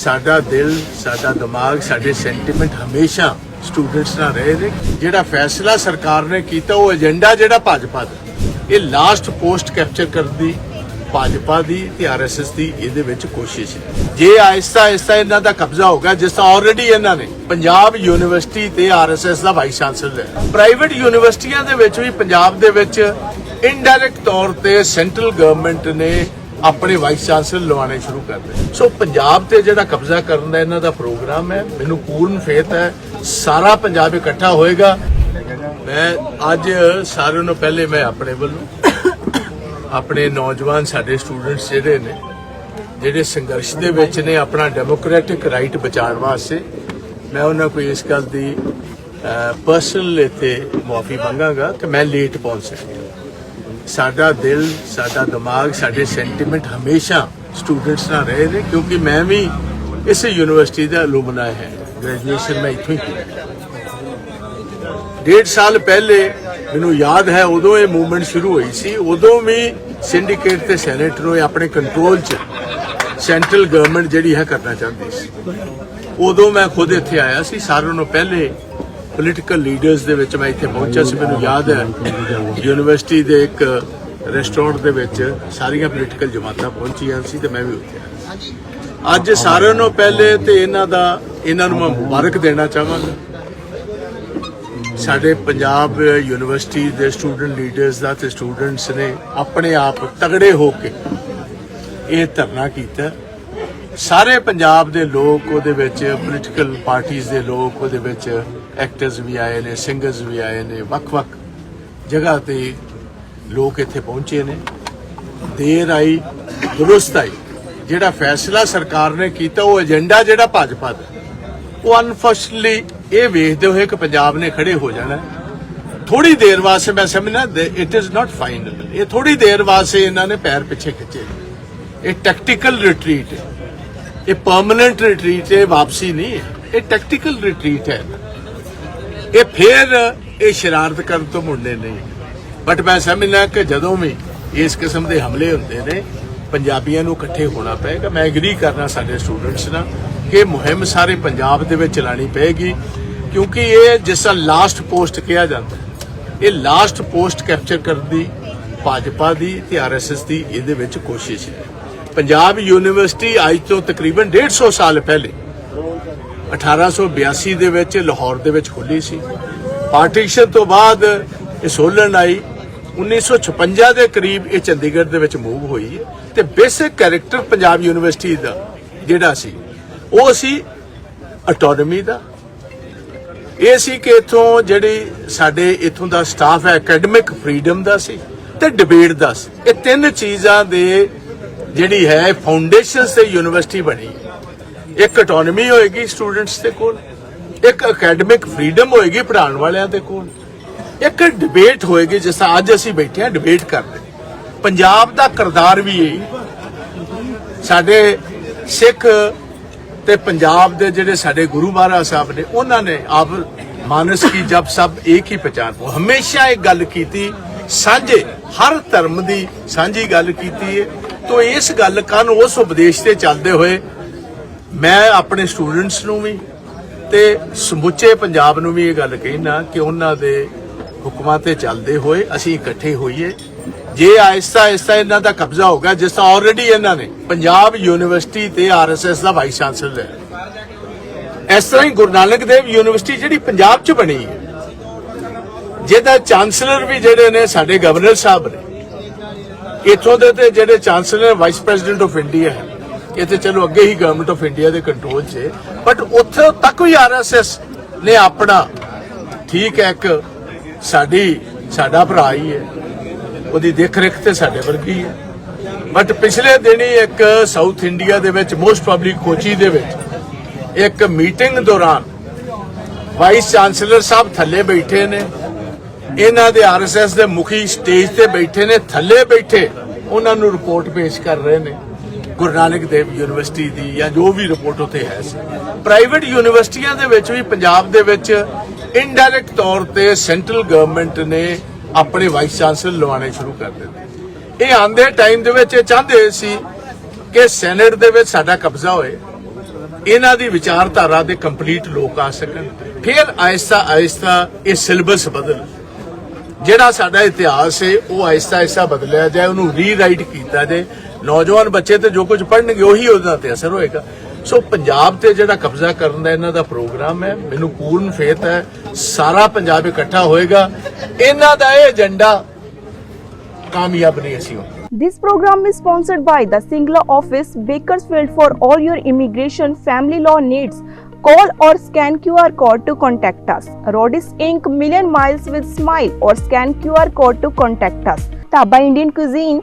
ਸਾਡਾ ਦਿਲ, ਸਾਡਾ ਦਿਮਾਗ, ਸਾਡੇ ਸੈਂਟੀਮੈਂਟ ਹਮੇਸ਼ਾ ਸਟੂਡੈਂਟਸ ਨਾਲ ਰਹੇ ਨੇ। ਜਿਹੜਾ ਫੈਸਲਾ ਸਰਕਾਰ ਨੇ ਕੀਤਾ, ਉਹ ਏਜੰਡਾ ਜਿਹੜਾ ਭਾਜਪਾ ਦਾ। ਇਹ ਲਾਸਟ ਪੋਸਟ ਕੈਪਚਰ ਕਰਨ ਦੀ, ਭਾਜਪਾ ਦੀ ਤੇ ਆਰਐਸਐਸ ਦੀ ਇਹਦੇ ਵਿੱਚ ਕੋਸ਼ਿਸ਼ ਹੈ। ਜੇ ਆਹਿਸਤਾ ਆਹਿਸਤਾ ਇਹਨਾਂ ਦਾ ਕਬਜ਼ਾ ਹੋਗਾ ਜਿਸ ਤਰ੍ਹਾਂ ਆਲਰੇਡੀ ਇਹਨਾਂ ਨੇ ਪੰਜਾਬ ਯੂਨੀਵਰਸਿਟੀ ਤੇ ਆਰਐਸਐਸ ਦਾ ਵਾਈਸ ਚਾਂਸਲਰ ਹੈ ਪ੍ਰਾਈਵੇਟ ਯੂਨੀਵਰਸਿਟੀਆਂ ਦੇ ਵਿੱਚ ਵੀ, ਪੰਜਾਬ ਦੇ ਵਿੱਚ ਇਨਡਾਇਰੈਕਟ ਤੌਰ ਤੇ ਸੈਂਟਰਲ ਗਵਰਨਮੈਂਟ ਨੇ ਆਪਣੇ ਵਾਈਸ ਚਾਂਸਲਰ ਲਵਾਉਣੇ ਸ਼ੁਰੂ ਕਰ ਦਿੱਤੇ। ਸੋ ਪੰਜਾਬ ਤੇ ਜਿਹੜਾ ਕਬਜ਼ਾ ਕਰਨ ਦਾ ਇਹਨਾਂ ਦਾ ਪ੍ਰੋਗਰਾਮ ਹੈ, ਮੈਨੂੰ ਪੂਰਨ ਫੇਤ ਹੈ, ਸਾਰਾ ਪੰਜਾਬ ਇਕੱਠਾ ਹੋਏਗਾ। ਮੈਂ ਅੱਜ ਸਾਰਿਆਂ ਨੂੰ ਪਹਿਲੇ ਮੈਂ ਆਪਣੇ ਵੱਲੋਂ ਆਪਣੇ ਨੌਜਵਾਨ ਸਾਡੇ ਸਟੂਡੈਂਟਸ ਜਿਹੜੇ ਨੇ, ਜਿਹੜੇ ਸੰਘਰਸ਼ ਦੇ ਵਿੱਚ ਨੇ, ਆਪਣਾ ਡੈਮੋਕ੍ਰੈਟਿਕ ਰਾਈਟ ਬਚਾਉਣ ਵਾਸਤੇ, ਮੈਂ ਉਹਨਾਂ ਕੋਲ ਇਸ ਗੱਲ ਦੀ ਪਰਸਨਲ ਇੱਥੇ ਮਾਫੀ ਮੰਗਾਂਗਾ ਕਿ ਮੈਂ ਲੇਟ ਪਹੁੰਚ ਸਕਿਆ ਸਾਡਾ ਦਿਲ, ਸਾਡਾ ਦਿਮਾਗ, ਸਾਡੇ ਸੈਂਟੀਮੈਂਟ ਹਮੇਸ਼ਾ ਸਟੂਡੈਂਟਸ ਨਾਲ ਰਹੇ ਨੇ, ਕਿਉਂਕਿ ਮੈਂ ਵੀ ਇਸੇ ਯੂਨੀਵਰਸਿਟੀ ਦਾ ਅਲੂਮਨਾਈ ਹੈ। ਗ੍ਰੈਜੂਏਸ਼ਨ ਮੈਂ ਇੱਥੋਂ ਹੀ ਕੀਤੀ। ਡੇਢ ਸਾਲ ਪਹਿਲੇ ਮੈਨੂੰ ਯਾਦ ਹੈ, ਉਦੋਂ ਇਹ ਮੂਵਮੈਂਟ ਸ਼ੁਰੂ ਹੋਈ ਸੀ, ਉਦੋਂ ਵੀ ਸਿੰਡੀਕੇਟ ਤੇ ਸੈਨੇਟ ਨੂੰ ਆਪਣੇ ਕੰਟਰੋਲ 'ਚ ਸੈਂਟਰਲ ਗਵਰਨਮੈਂਟ ਜਿਹੜੀ ਹੈ ਕਰਨਾ ਚਾਹੁੰਦੀ ਸੀ। ਉਦੋਂ ਮੈਂ ਖੁਦ ਇੱਥੇ ਆਇਆ ਸੀ, ਸਾਰਿਆਂ ਨੂੰ ਪਹਿਲੇ ਪੋਲੀਟੀਕਲ ਲੀਡਰਸ ਦੇ ਵਿੱਚ ਮੈਂ ਇੱਥੇ ਪਹੁੰਚਿਆ ਸੀ। ਮੈਨੂੰ ਯਾਦ ਹੈ ਯੂਨੀਵਰਸਿਟੀ ਦੇ ਇੱਕ ਰੈਸਟੋਰੈਂਟ ਦੇ ਵਿੱਚ ਸਾਰੀਆਂ ਪੋਲੀਟੀਕਲ ਜਮਾਤਾਂ ਪਹੁੰਚੀਆਂ ਸੀ ਤੇ ਮੈਂ ਵੀ ਉੱਥੇ ਅੱਜ ਸਾਰਿਆਂ ਨੂੰ ਪਹਿਲੇ ਤੇ ਇਹਨਾਂ ਦਾ, ਇਹਨਾਂ ਨੂੰ ਮੈਂ ਮੁਬਾਰਕ ਦੇਣਾ ਚਾਹਾਂਗਾ। ਸਾਡੇ ਪੰਜਾਬ ਯੂਨੀਵਰਸਿਟੀ ਦੇ ਸਟੂਡੈਂਟ ਲੀਡਰਸ ਦਾ ਤੇ ਸਟੂਡੈਂਟਸ ਨੇ ਆਪਣੇ ਆਪ ਤਗੜੇ ਹੋ ਕੇ ਇਹ ਧਰਨਾ ਕੀਤਾ। ਸਾਰੇ ਪੰਜਾਬ ਦੇ ਲੋਕ ਉਹਦੇ ਵਿੱਚ ਪੋਲੀਟੀਕਲ ਪਾਰਟੀਆਂ ਦੇ ਲੋਕ ਉਹਦੇ ਵਿੱਚ ਐਕਟਰਸ ਵੀ ਆਏ ਨੇ ਸਿੰਗਰਸ ਵੀ ਆਏ ਨੇ, ਵੱਖ-ਵੱਖ ਜਗ੍ਹਾ ਤੇ ਲੋਕ ਇੱਥੇ ਪਹੁੰਚੇ ਨੇ। ਦੇਰ ਆਈ, ਦਰੁਸਤ ਆਈ। ਜਿਹੜਾ ਫੈਸਲਾ ਸਰਕਾਰ ਨੇ ਕੀਤਾ, ਉਹ ਏਜੰਡਾ ਜਿਹੜਾ ਭਾਜਪਾ ਦਾ। ਉਹ ਅਨਫੋਰਚੂਨਟਲੀ ਇਹ ਵੇਖਦੇ ਹੋਏ ਕਿ ਪੰਜਾਬ ਨੇ ਖੜੇ ਹੋ ਜਾਣਾ। ਥੋੜੀ ਦੇਰ ਵਾਸਤੇ ਮੈਂ ਸਮਝਣਾ ਇਟ ਇਜ਼ ਨਾਟ ਫਾਈਨਲ ਇਹ ਥੋੜੀ ਦੇਰ ਵਾਸਤੇ ਇਹਨਾਂ ਨੇ ਪੈਰ ਪਿੱਛੇ ਖਿੱਚੇ। ਇਹ ਟੈਕਟੀਕਲ ਰਿਟਰੀਟ ਹੈ। ਇਹ ਪਰਮਨੈਂਟ ਰਿਟਰੀਟ ਹੈ ਵਾਪਸੀ ਨਹੀਂ ਹੈ। ਇਹ ਟੈਕਟੀਕਲ ਰਿਟਰੀਟ ਹੈ। ਇਹ ਫੇਰ ਇਹ ਸ਼ਰਾਰਤ ਕਰਨ ਤੋਂ ਮੁੜਨੇ ਨਹੀਂ। ਬਟ ਮੈਂ ਸਮਝਦਾ ਕਿ ਜਦੋਂ ਵੀ ਇਸ ਕਿਸਮ ਦੇ ਹਮਲੇ ਹੁੰਦੇ ਨੇ, ਪੰਜਾਬੀਆਂ ਨੂੰ ਇਕੱਠੇ ਹੋਣਾ ਪਏਗਾ। ਮੈਂ ਐਗਰੀ ਕਰਨਾ ਸਾਡੇ ਸਟੂਡੈਂਟਸ ਨਾਲ ਕਿ ਮੁਹਿੰਮ ਸਾਰੇ ਪੰਜਾਬ ਦੇ ਵਿੱਚ ਚਲਾਣੀ ਪਏਗੀ, ਕਿਉਂਕਿ ਇਹ ਜਿਸ ਤਰ੍ਹਾਂ ਲਾਸਟ ਪੋਸਟ ਕਿਹਾ ਜਾਂਦਾ ਇਹ ਲਾਸਟ ਪੋਸਟ ਕੈਪਚਰ ਕਰਨ ਦੀ, ਭਾਜਪਾ ਦੀ ਤੇ ਆਰਐਸਐਸ ਦੀ ਇਹਦੇ ਵਿੱਚ ਕੋਸ਼ਿਸ਼ ਹੈ। ਪੰਜਾਬ ਯੂਨੀਵਰਸਿਟੀ ਅੱਜ ਤੋਂ ਤਕਰੀਬਨ 150 ਸਾਲ ਪਹਿਲੇ 1882 ਦੇ ਵਿੱਚ ਲਾਹੌਰ ਦੇ ਵਿੱਚ ਖੁੱਲੀ ਸੀ। ਪਾਰਟੀਸ਼ਨ ਤੋਂ ਬਾਅਦ ਇਹ ਸੋਲਨ ਆਈ। 1956 ਦੇ ਕਰੀਬ ਇਹ ਚੰਡੀਗੜ੍ਹ ਦੇ ਵਿੱਚ ਮੂਵ ਹੋਈ ਹੈ ਤੇ ਬੇਸਿਕ ਕੈਰੈਕਟਰ ਪੰਜਾਬ ਯੂਨੀਵਰਸਿਟੀ ਦਾ ਜਿਹੜਾ ਸੀ, ਉਹ ਸੀ ਆਟੋਨਮੀ ਦਾ। ਇਹ ਸੀ ਕਿ ਇਥੋਂ ਜਿਹੜੀ ਸਾਡੇ ਇਥੋਂ ਦਾ ਸਟਾਫ ਹੈ ਅਕੈਡਮਿਕ ਫਰੀडम ਦਾ ਸੀ ਤੇ ਡਿਬੇਟ ਦਾ ਸੀ। ਇਹ ਤਿੰਨ ਚੀਜ਼ਾਂ ਦੇ ਜਿਹੜੀ ਹੈ ਫਾਊਂਡੇਸ਼ਨ ਤੇ ਯੂਨੀਵਰਸਿਟੀ ਬਣੀ। ਇੱਕ ਆਟੋਨਮੀ ਹੋਏਗੀ ਸਟੂਡੈਂਟਸ ਦੇ ਕੋਲ, ਇੱਕ ਅਕੈਡਮਿਕ ਫਰੀडम ਹੋਏਗੀ ਪੜ੍ਹਾਉਣ ਵਾਲਿਆਂ ਦੇ ਕੋਲ, ਇੱਕ ਡਿਬੇਟ ਹੋਏਗੀ, ਜਿਸ ਤਰ੍ਹਾਂ ਅੱਜ ਅਸੀਂ ਬੈਠੇ ਹਾਂ ਡਿਬੇਟ ਕਰ ਪੰਜਾਬ ਦਾ ਕਰਦਾਰ ਵੀ ਹੈ। ਸਾਡੇ ਸਿੱਖ ਤੇ ਪੰਜਾਬ ਦੇ ਜਿਹੜੇ ਸਾਡੇ ਗੁਰੂ ਮਹਾਰਾਜ ਸਾਹਿਬ ਨੇ, ਉਹਨਾਂ ਨੇ ਆਪ ਮਾਨਸ ਕੀ ਜਬ ਸਭ ਇੱਕ ਹੀ ਪਛਾਣ। ਉਹ ਹਮੇਸ਼ਾ ਇੱਕ ਗੱਲ ਕੀਤੀ, ਸਾਂਝੇ, ਹਰ ਧਰਮ ਦੀ ਸਾਂਝੀ ਗੱਲ ਕੀਤੀ ਹੈ। ਤੋਂ ਇਸ ਗੱਲ ਕਾਨ ਉਸ ਉਪਦੇਸ਼ ਤੇ ਚੱਲਦੇ ਹੋਏ ਮੈਂ ਆਪਣੇ ਸਟੂਡੈਂਟਸ ਨੂੰ ਵੀ ਤੇ ਸਮੁੱਚੇ ਪੰਜਾਬ ਨੂੰ ਵੀ ਇਹ ਗੱਲ ਕਹਿਣਾ ਕਿ ਉਹਨਾਂ ਦੇ ਹੁਕਮਾਂ ਤੇ ਚੱਲਦੇ ਹੋਏ ਅਸੀਂ ਇਕੱਠੇ ਹੋਈਏ। ਜੇ ਆਹਿਸਤਾ ਆਹਿਸਤਾ ਇਹਨਾਂ ਦਾ ਕਬਜ਼ਾ ਹੋਗਾ ਜਿਸ ਤਰ੍ਹਾਂ ਆਲਰੇਡੀ ਇਹਨਾਂ ਨੇ, ਪੰਜਾਬ ਯੂਨੀਵਰਸਿਟੀ ਤੇ ਆਰਐਸਐਸ ਦਾ ਵਾਈਸ ਚਾਂਸਲਰ ਹੈ। ਇਸ ਤਰ੍ਹਾਂ ਹੀ ਗੁਰੂ ਨਾਨਕ ਦੇਵ ਯੂਨੀਵਰਸਿਟੀ ਜਿਹੜੀ ਪੰਜਾਬ 'ਚ ਬਣੀ ਹੈ, ਜਿਹਦਾ ਚਾਂਸਲਰ ਵੀ ਜਿਹੜੇ ਨੇ ਸਾਡੇ ਗਵਰਨਰ ਸਾਹਿਬ ਨੇ। ਇਥੋਂ ਦੇ ਤੇ ਜਿਹੜੇ chancellor vice president of India ਹੈ। ਇਹ ਤੇ ਚਲੋ ਅੱਗੇ ਹੀ ਗਵਰਨਮੈਂਟ ਆਫ ਇੰਡੀਆ ਦੇ ਕੰਟਰੋਲ 'ਚ ਬਟ ਉੱਥੇ ਤੱਕ ਵੀ ਆਰਐਸਐਸ ਨੇ ਆਪਣਾ, ਠੀਕ ਹੈ, ਇੱਕ ਸਾਡੀ, ਸਾਡਾ ਭਰਾ ਹੀ ਹੈ। ਉਹਦੀ ਦੇਖ ਰੇਖ ਤੇ ਸਾਡੇ ਵਰਗੀ ਹੈ। ਬਟ ਪਿਛਲੇ ਦਿਨੀ ਇੱਕ ਸਾਊਥ ਇੰਡੀਆ ਦੇ ਵਿੱਚ ਮੋਸਟ ਪਬਲਿਕ ਕੋਚੀ ਦੇ ਵਿੱਚ, ਇੱਕ ਮੀਟਿੰਗ ਦੌਰਾਨ ਵਾਈਸ ਚਾਂਸਲਰ ਸਾਹਿਬ ਥੱਲੇ ਬੈਠੇ ਨੇ। ਇਹਨਾਂ ਦੇ ਆਰਐਸਐਸ ਦੇ ਮੁਖੀ ਸਟੇਜ ਤੇ ਬੈਠੇ ਨੇ, ਥੱਲੇ ਬੈਠੇ ਉਹਨਾਂ ਨੂੰ ਰਿਪੋਰਟ ਪੇਸ਼ ਕਰ ਰਹੇ ਨੇ। ਗੁਰੂ ਨਾਨਕ ਦੇਵ ਯੂਨੀਵਰਸਿਟੀ ਦੀ ਜਾਂ ਜੋ ਵੀ ਰਿਪੋਰਟ ਉੱਥੇ ਹੈ ਸੀ। ਪ੍ਰਾਈਵੇਟ ਯੂਨੀਵਰਸਿਟੀਆਂ ਦੇ ਵਿੱਚ ਵੀ ਪੰਜਾਬ ਦੇ ਵਿੱਚ ਇਨਡਾਇਰੈਕਟ ਤੌਰ ਤੇ ਸੈਂਟਰਲ ਗਵਰਨਮੈਂਟ ਨੇ ਆਪਣੇ ਵਾਈਸ ਚਾਂਸਲਰ ਲਵਾਉਣੇ ਸ਼ੁਰੂ ਕਰ ਦਿੱਤੇ। ਇਹ ਆਂਦੇ ਟਾਈਮ ਦੇ ਵਿੱਚ ਇਹ ਚਾਹੁੰਦੇ ਸੀ ਕਿ ਸੈਨੇਟ ਦੇ ਵਿੱਚ ਸਾਡਾ ਕਬਜ਼ਾ ਹੋਏ। ਇਹਨਾਂ ਦੀ ਵਿਚਾਰਧਾਰਾ ਦੇ ਕੰਪਲੀਟ ਲੋਕ ਆ ਸਕਣ। ਫਿਰ ਆਇਸਤਾ ਆਇਸਤਾ ਇਹ ਸਿਲੇਬਸ ਬਦਲ। ਜਿਹੜਾ ਸਾਡਾ ਇਤਿਹਾਸ ਹੈ, ਉਹ ਆਇਸਤਾ ਆਹਿਸਤਾ ਬਦਲਿਆ ਜਾਏ, ਉਹਨੂੰ ਰੀਰਾਈਟ ਕੀਤਾ ਜਾਏ। ਨੌਜਵਾਨ ਬੱਚੇ ਤੇ ਜੋ ਕੁਝ ਪੜ੍ਹਨਗੇ ਉਹੀ ਉਹਦਾ ਤੇ ਅਸਰ ਹੋਏਗਾ ਸੋ ਪੰਜਾਬ ਤੇ ਜਿਹੜਾ ਕਬਜ਼ਾ ਕਰਨ ਦਾ ਇਹਨਾਂ ਦਾ ਪ੍ਰੋਗਰਾਮ ਹੈ ਮੈਨੂੰ ਪੂਰਨ ਫੇਥ ਹੈ ਸਾਰਾ ਪੰਜਾਬ ਇਕੱਠਾ ਹੋਏਗਾ ਇਹਨਾਂ ਦਾ ਇਹ ਏਜੰਡਾ ਕਾਮਯਾਬ ਨਹੀਂ ਅਸੀਂ ਹੋਣਾ This program is sponsored by the Singla office, Bakersfield for all your immigration family law needs. Call or scan QR code to contact us. Rodis Inc. Million Miles with Smile or scan QR code to contact us. Taba Indian Cuisine,